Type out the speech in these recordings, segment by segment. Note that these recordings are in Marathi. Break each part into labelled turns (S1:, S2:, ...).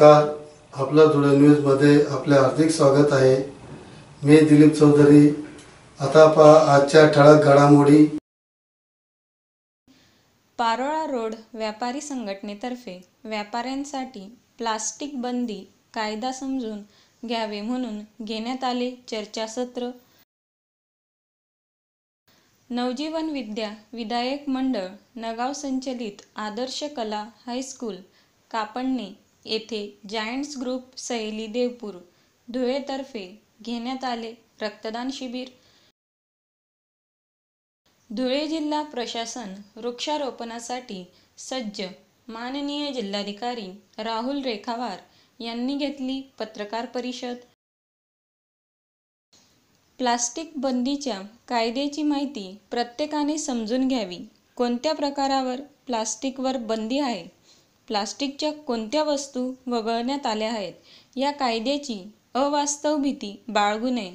S1: नमस्कार. आपला धुळे न्यूजमध्ये आपले हार्दिक स्वागत आहे. मी दिलीप चौधरी. आता पहा आजच्या ठळक घडामोडी.
S2: पारोळा रोड व्यापारी संघटनेतर्फे व्यापाऱ्यांसाठी प्लास्टिक बंदी कायदा समजून घ्यावे म्हणून घेण्यात आले चर्चासत्र. नवजीवन विद्या विधायक मंडळ नगाव संचलित आदर्श कला हायस्कूल कापडणे येथे जायंट्स ग्रुप सहेली देवपूर धुळेतर्फे घेण्यात आले रक्तदान शिबिर. धुळे जिल्हा प्रशासन वृक्षारोपणासाठी सज्ज माननीय जिल्हाधिकारी राहुल रेखावार यांनी घेतली पत्रकार परिषद. प्लास्टिक बंदीच्या कायद्याची माहिती प्रत्येकाने समजून घ्यावी. कोणत्या प्रकारावर प्लास्टिकवर बंदी आहे? प्लास्टिकच्या कोणत्या वस्तू वगळण्यात आल्या आहेत? या कायद्याची अवास्तव भीती बाळगू नये.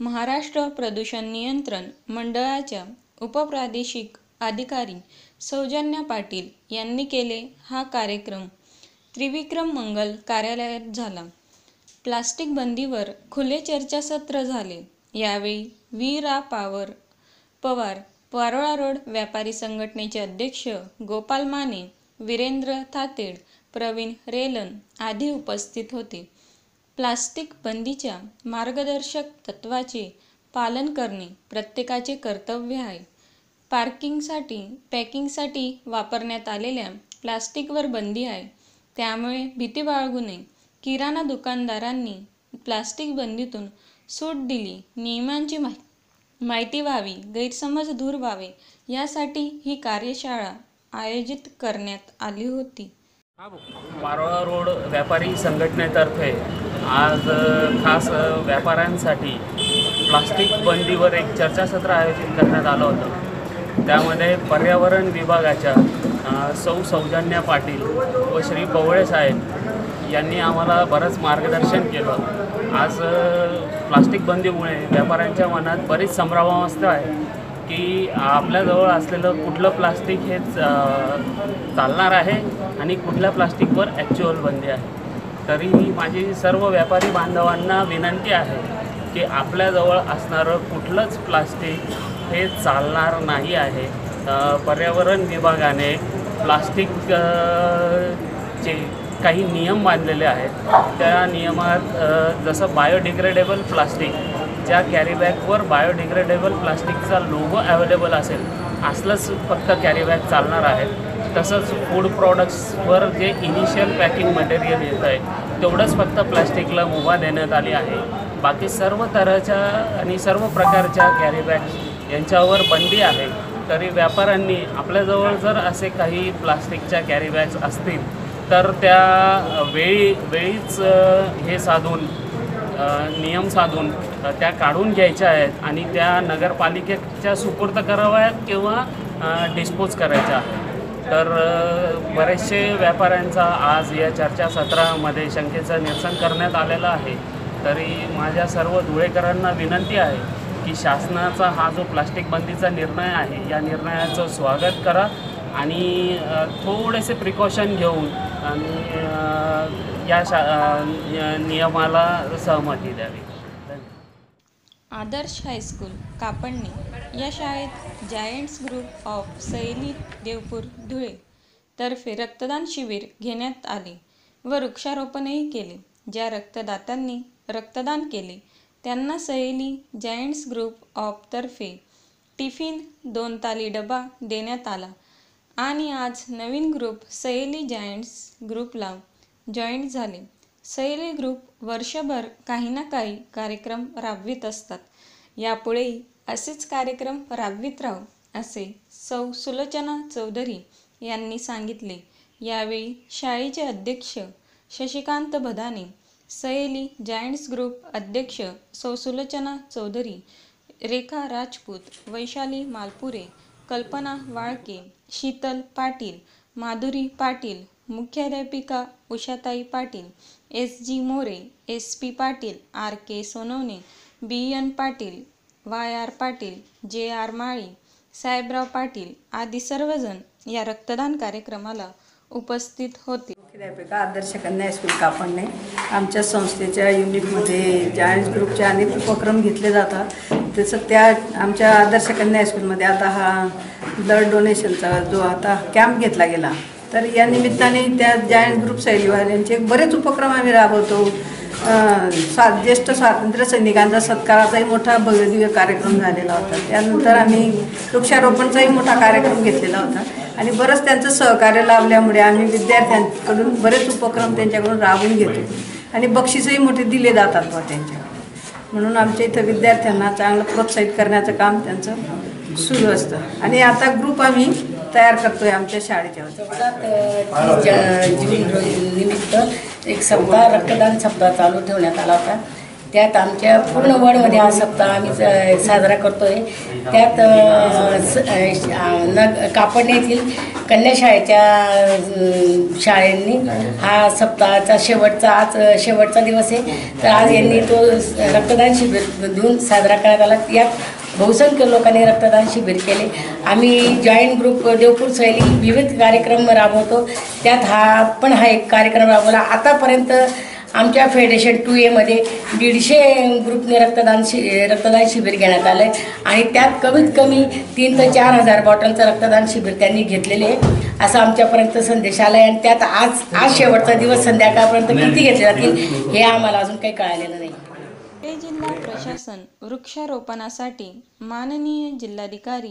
S2: महाराष्ट्र प्रदूषण नियंत्रण मंडळाच्या उपप्रादेशिक अधिकारी सौजन्या पाटील यांनी केले हा कार्यक्रम. त्रिविक्रम मंगल कार्यालयात झाला. प्लास्टिक बंदीवर खुले चर्चासत्र झाले. यावेळी वी रा. पावर पवार पारोळा रोड व्यापारी संघटनेचे अध्यक्ष गोपाल माने वीरेंद्र थातेड प्रवीण रेलन आदी उपस्थित होते. प्लास्टिक बंदीच्या मार्गदर्शक तत्वाचे पालन करणे प्रत्येकाचे कर्तव्य आहे. पार्किंगसाठी पॅकिंगसाठी वापरण्यात आलेल्या प्लास्टिकवर बंदी आहे. त्यामुळे भीती बाळगू नये. किराणा दुकानदारांनी प्लास्टिक बंदीतून सूट दिली नियमांची माहि माहिती व्हावी गैरसमज दूर व्हावे यासाठी ही कार्यशाळा आयोजित करण्यात आली होती.
S3: मारोळा रोड व्यापारी संघटनेतर्फे आज खास व्यापाऱ्यांसाठी प्लास्टिक बंदीवर एक चर्चासत्र आयोजित करण्यात आलं होतं. त्यामध्ये पर्यावरण विभागाच्या सौ सौजन्या पाटील व श्री पवळे साहेब यांनी आम्हाला बरंच मार्गदर्शन केलं. आज प्लास्टिक बंदीमुळे व्यापाऱ्यांच्या मनात बरीच संभ्रमावस्था आहे. की आपल्याजवळ असलेलं कुठलं प्लास्टिक हे चालणार आहे आणि कुठल्या प्लास्टिकवर ॲक्च्युअल बंदी आहे. तरीही माझी सर्व व्यापारी बांधवांना विनंती आहे की आपल्याजवळ असणारं कुठलंच प्लास्टिक हे चालणार नाही आहे. पर्यावरण विभागाने प्लास्टिक चे काही नियम बांधलेले आहेत त्या नियमात जसं बायोडिग्रेडेबल प्लास्टिक ज्या कॅरीबॅगवर बायोडिग्रेडेबल प्लास्टिकचा लोगो अवेलेबल असेल असलंच फक्त कॅरीबॅग चालणार आहे तसंच फूड प्रॉडक्ट्सवर जे इनिशियल पॅकिंग मटेरियल येतं आहे तेवढंच फक्त प्लास्टिकला मुभा देण्यात आली आहे. बाकी सर्व तऱ्हेच्या आणि सर्व प्रकारच्या कॅरीबॅग्स यांच्यावर बंदी आहे. तरी व्यापाऱ्यांनी आपल्याजवळ जर असे काही प्लास्टिकच्या कॅरीबॅग्स असतील तर त्या वेळी वेळीच हे साधून नियम साधून त्या काढून घ्यायच्या आहेत आणि त्या नगरपालिकेच्या सुपूर्द कराव्यात किंवा डिस्पोज करायच्या. तर बरेचसे व्यापाऱ्यांचा आज या चर्चासत्रामध्ये शंकेचं निरसन करण्यात आलेलं आहे. तरी माझ्या सर्व धुळेकरांना विनंती आहे की शासनाचा हा जो प्लास्टिक बंदीचा निर्णय आहे या निर्णयाचं स्वागत करा आणि थोडेसे प्रिकॉशन घेऊन आणि या शा नियमाला सहमती द्यावी.
S2: आदर्श हायस्कूल कापडणे या शाळेत giants group of Saheli Deopur Dhule तर्फे रक्तदान शिबिर घेण्यात आले व वृक्षारोपणही केले. ज्या रक्तदात्यांनी रक्तदान केले त्यांना सहेली जायंट्स ग्रुप ऑफ तर्फे टिफिन दोन ताली डबा देण्यात आला आणि आज नवीन ग्रुप सहेली जायंट्स ग्रुपला जॉईंट झाले. सहेली ग्रुप वर्षभर काही ना काही कार्यक्रम राबवित असतात. यापुढेही असेच कार्यक्रम राबवित राहू असे सौ सुलोचना चौधरी यांनी सांगितले. यावेळी शाळेचे अध्यक्ष शशिकांत भदाने सहेली जायंट्स ग्रुप अध्यक्ष सौ सुलोचना चौधरी रेखा राजपूत वैशाली मालपुरे कल्पना वाळके शीतल पाटील माधुरी पाटील मुख्याध्यापिका Ushatai Patil S G More S P Patil R K Sonawane B N Patil Y R Patil J R Mali Sahebrao Patil आदी सर्वजण या रक्तदान कार्यक्रमाला उपस्थित होते.
S4: मुख्याध्यापिका आदर्श कन्या स्कूल कापडणे. आमच्या संस्थेच्या युनिटमध्ये जायंट्स ग्रुपचे अनेक उपक्रम घेतले जातात तसं त्या आमच्या आदर्श कन्या आता हा ब्लड डोनेशनचा जो आता कॅम्प घेतला गेला तर या निमित्ताने त्या जायंट ग्रुप सैलीवाल्यांचे बरेच उपक्रम आम्ही राबवतो. स्वा ज्येष्ठ स्वातंत्र्य सैनिकांचा सत्काराचाही मोठा भव्यदिव्य कार्यक्रम झालेला होता. त्यानंतर आम्ही वृक्षारोपणचाही मोठा कार्यक्रम घेतलेला होता. आणि बरंच त्यांचं सहकार्य लाभल्यामुळे आम्ही विद्यार्थ्यांकडून बरेच उपक्रम त्यांच्याकडून राबवून घेतो. आणि बक्षीसही मोठे दिले जातात बा त्यांच्याकडून. म्हणून आमच्या इथं विद्यार्थ्यांना चांगलं प्रोत्साहित करण्याचं काम त्यांचं सुरू असतं. आणि आता ग्रुप आम्ही तयार करतोय आमच्या शाळेच्या
S5: चौदा ज- जून निमित्त एक सप्ताह रक्तदान सप्ताह चालू ठेवण्यात आला होता. त्यात आमच्या पूर्ण वडमध्ये हा सप्ताह आम्ही साजरा करतोय. त्यात स- न कापडणे येथील कन्या शाळेच्या शाळेंनी हा सप्ताहाचा शेवटचा आज शेवटचा दिवस आहे. तर आज यांनी तो रक्तदान शिबिर देऊन साजरा करण्यात आला. यात बहुसंख्य लोकांनी रक्तदान शिबिर केले. आम्ही जॉईंट ग्रुप देवपूर सैली विविध कार्यक्रम राबवतो. त्यात हा पण हा एक कार्यक्रम राबवला. आतापर्यंत आमच्या फेडरेशन टू एमध्ये दीडशे ग्रुपने रक्तदान शि रक्तदान शिबिर घेण्यात आलं आहे आणि त्यात कमीत कमी तीन ते चार हजार बॉटलचं रक्तदान शिबिर त्यांनी घेतलेले आहे. असं आमच्यापर्यंत संदेश आला आहे आणि त्यात आज आज शेवटचा दिवस संध्याकाळपर्यंत किती घेतले जातील हे आम्हाला अजून काही कळालेलं नाही.
S2: धुळे जिल्हा प्रशासन वृक्षारोपणासाठी माननीय जिल्हाधिकारी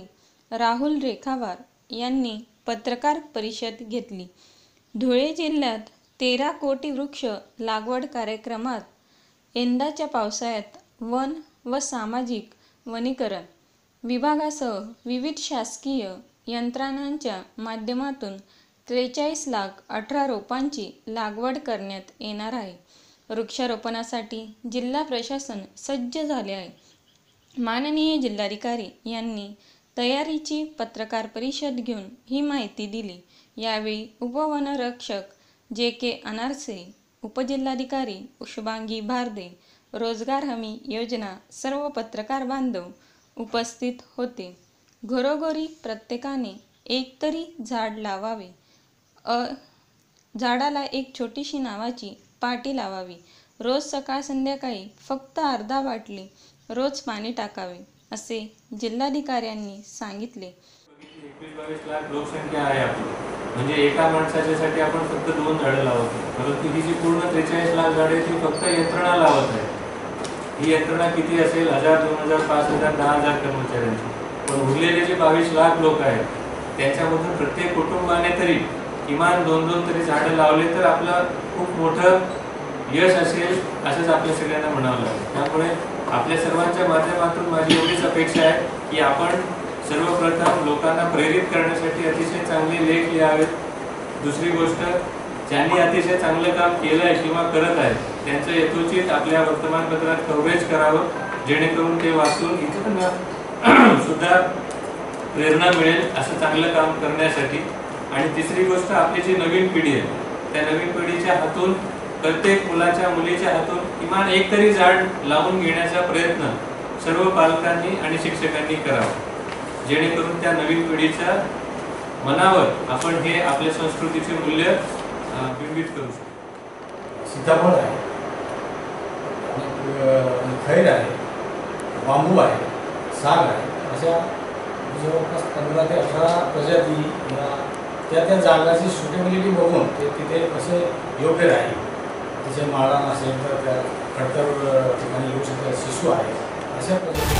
S2: राहुल रेखावार यांनी पत्रकार परिषद घेतली. धुळे जिल्ह्यात तेरा कोटी वृक्ष लागवड कार्यक्रमात यंदाच्या पावसाळ्यात वन व सामाजिक वनीकरण विभागासह विविध शासकीय यंत्रणांच्या माध्यमातून त्रेचाळीस लाख अठरा रोपांची लागवड करण्यात येणार आहे. वृक्षारोपणासाठी जिल्हा प्रशासन सज्ज झाले आहे. माननीय जिल्हाधिकारी यांनी तयारीची पत्रकार परिषद घेऊन ही माहिती दिली. यावेळी उपवनरक्षक जे के अनारसे उपजिल्हाधिकारी शुभांगी भारदे रोजगार हमी योजना सर्व पत्रकार बांधव उपस्थित होते. घरोघरी प्रत्येकाने एकतरी झाड लावावे. अ झाडाला एक छोटीशी नावाची पाटी लावावी. रोज सकाळ संध्याकाळी फक्त अर्धा बाटली रोज पाणी टाकावे असे जिल्हाधिकाऱ्यांनी सांगितले.
S6: एकवीस बावीस लाख लोकसंख्या आहे आपली. म्हणजे एका माणसाच्यासाठी आपण फक्त दोन झाडं लावतो परंतु ही जी पूर्ण त्रेचाळीस लाख झाडे ती फक्त यंत्रणा लावत आहे. ही यंत्रणा किती असेल? हजार दोन हजार पाच हजार दहा हजार कर्मचाऱ्यांची. पण उरलेले जे बावीस लाख लोक आहेत त्यांच्यामधून प्रत्येक कुटुंबाने तरी किमान दोन दोन तरी झाडं लावले तर आपलं खूप मोठं यश असेल असंच आपल्या सगळ्यांना म्हणावं लागेल. त्यामुळे आपल्या सर्वांच्या माध्यमातून माझी एवढीच अपेक्षा आहे की आपण सर्वप्रथम लोकांना प्रेरित करण्यासाठी अतिशय चांगले लेख लिहावेत. दुसरी गोष्ट ज्यांनी अतिशय चांगलं काम केलं आहे किंवा करत आहे त्यांचं यथोचित आपल्या वर्तमानपत्रात कव्हरेज करावं जेणेकरून ते वाचून इतरांना सुद्धा प्रेरणा मिळेल असं चांगलं काम करण्यासाठी. आणि तिसरी गोष्ट आपली जी नवीन पिढी आहे त्या नवीन पिढीच्या हातून प्रत्येक मुलाच्या मुलीच्या हातून किमान एक तरी झाड लावून घेण्याचा प्रयत्न सर्व पालकांनी आणि शिक्षकांनी करावा. जेणेकरून त्या नवीन पिढीच्या मनावर आपण हे आपल्या संस्कृतीचे मूल्य बिंबित करू शकतो
S7: सीताफळ आहे खैर आहे बांबू आहे साग आहे अशा जवळपास पंधरा ते अठरा प्रजाती या त्या त्या जागाची सुटेबिलिटी बघून ते तिथे कसे योग्य राहील. तिथे माळा असेल तर त्या खडतर ठिकाणी येऊ शकतात शिशू आहे अशा पद्धतीने